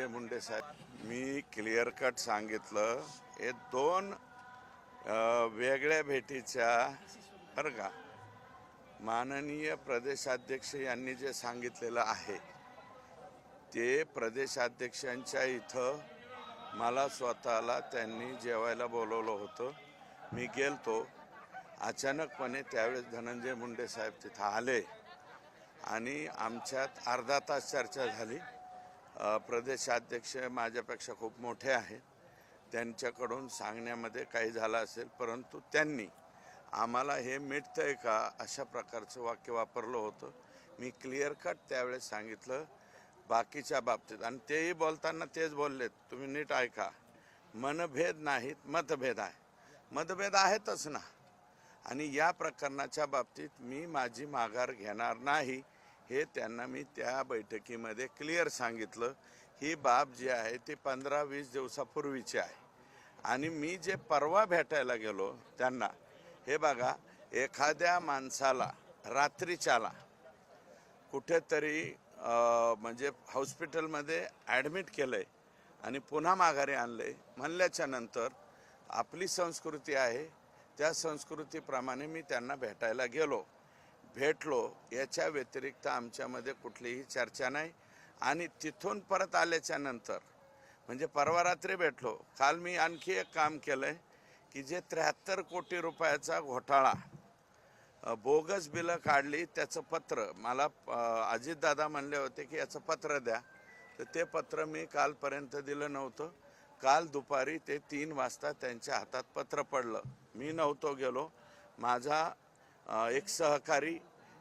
धनंजय मुंडे साहेब मी clear cut सांगितलं. हे दोन वेगळ्या भेटीच्या बरं का? माननीय प्रदेशाध्यक्ष यांनी जे सांगितलेलं आहे ते प्रदेशाध्यक्षांच्या इथं मला स्वतःला त्यांनी जेवायला बोलवलं होतं. मी गेलतो. अचानकपणे त्यावेळेस धनंजय मुंडे साहेब तिथं आले आणि आमच्यात अर्धा तास चर्चा झाली. प्रदेशाध्यक्ष माझ्यापेक्षा खूप मोठे आहेत. त्यांच्याकडून सांगण्यामध्ये काही झालं असेल परंतु त्यांनी आम्हाला हे मिटतंय का अशा प्रकारचं वाक्य वापरलं होतं. मी क्लिअर कट त्यावेळेस सांगितलं बाकीच्या बाबतीत. आणि तेही बोलताना तेच बोललेत तुम्ही नीट ऐका. मनभेद नाहीत मतभेद आहे. मतभेद आहेतच ना. आणि या प्रकरणाच्या बाबतीत मी माझी माघार घेणार नाही. हे त्यांना मी त्या बैठकीमध्ये क्लिअर सांगितलं. ही बाब जी आहे ती पंधरा वीस दिवसापूर्वीची आहे. आणि मी जे परवा भेटायला गेलो त्यांना हे बघा एखाद्या माणसाला रात्रीच्याला कुठेतरी म्हणजे हॉस्पिटलमध्ये ॲडमिट केलं आहे आणि पुन्हा माघारी आणलं आहे म्हणल्याच्या नंतर आपली संस्कृती आहे त्या संस्कृतीप्रमाणे मी त्यांना भेटायला गेलो. भेटलो याच्या व्यतिरिक्त आमच्यामध्ये कुठलीही चर्चा नाही. आणि तिथून परत आल्याच्यानंतर म्हणजे परवा रात्री भेटलो. काल मी आणखी एक काम केलं आहे की जे त्र्याहत्तर कोटी रुपयाचा घोटाळा बोगस बिलं काढली त्याचं पत्र मला अजितदादा म्हणले होते की याचं पत्र द्या. तर ते पत्र मी कालपर्यंत दिलं नव्हतं. काल दुपारी ते तीन वाजता त्यांच्या हातात पत्र पडलं. मी नव्हतो गेलो. माझा एक सहकारी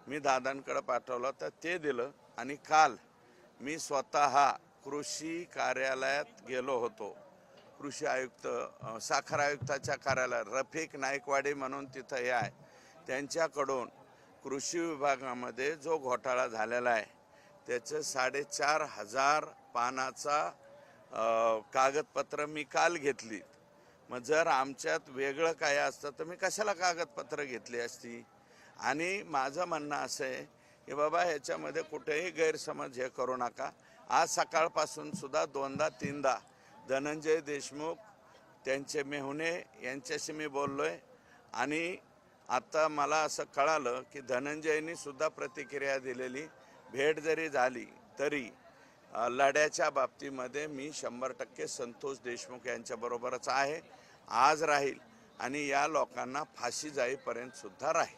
मी दादांकडे पाठवला तर ते दिलं आणि काल मी स्वतः कृषी कार्यालयात गेलो होतो. कृषी आयुक्त साखर आयुक्ताच्या कार्यालयात रफिक नाईकवाडी म्हणून तिथं हे आहे. त्यांच्याकडून कृषी विभागामध्ये जो घोटाळा झालेला आहे त्याचं साडेचार हजार पानाचा कागदपत्र मी काल घेतली. मग जर आमच्यात वेगळं काय असतं तर मी कशाला कागदपत्र घेतली असती? आणि माझं म्हणणं असं आहे की बाबा ह्याच्यामध्ये कुठेही गैरसमज हे करू नका. आज सकाळपासून सुद्धा दोनदा तीनदा धनंजय देशमुख त्यांचे मेहुणे यांच्याशी मी बोललो आहे आणि आता मला असं कळालं की धनंजयनी सुद्धा प्रतिक्रिया दिलेली भेट जरी झाली तरी लढ्याच्या बाबतीमध्ये मी शंभर टक्के संतोष देशमुख यांच्याबरोबरच आहे. आज राहील आणि या लोकांना फाशी जाईपर्यंत सुद्धा राहील.